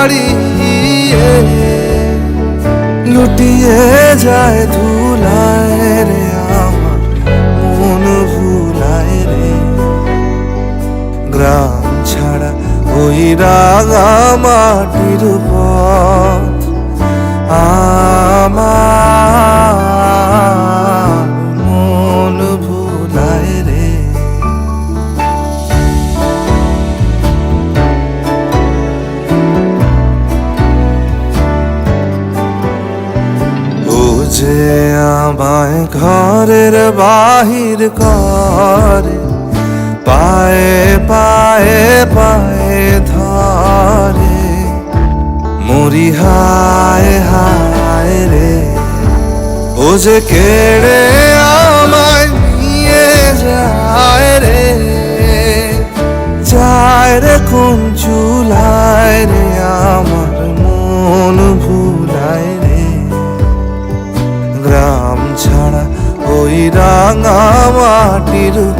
বাড়িয়ে লুটিয়ে যায় ধুলায় রে আমার মন ভুলায় রে। গ্রাম ছাড়া ওই রাগা মাটির আমায় ঘরের বাহির করে পায়ে পায়ে পায়ে ধরে। মরি হায় হায় রে, ও যে কেড়ে আমায় নিয়ে যায় রে। যায় রে কোন চুলায় রে আমার মন রাঙা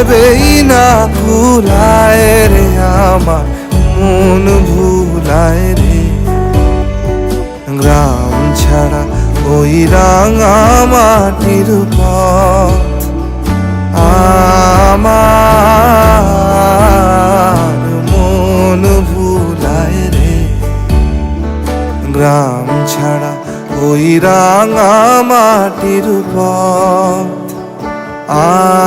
ভেবেই না ভুলায় রে আমার, মন ভুলায় রে। গ্রাম ছাড়া ওই রাঙা মাটির পথ আমার মন ভুলায় রে। গ্রাম ছাড়া ওই রাঙা মাটির পথ আমার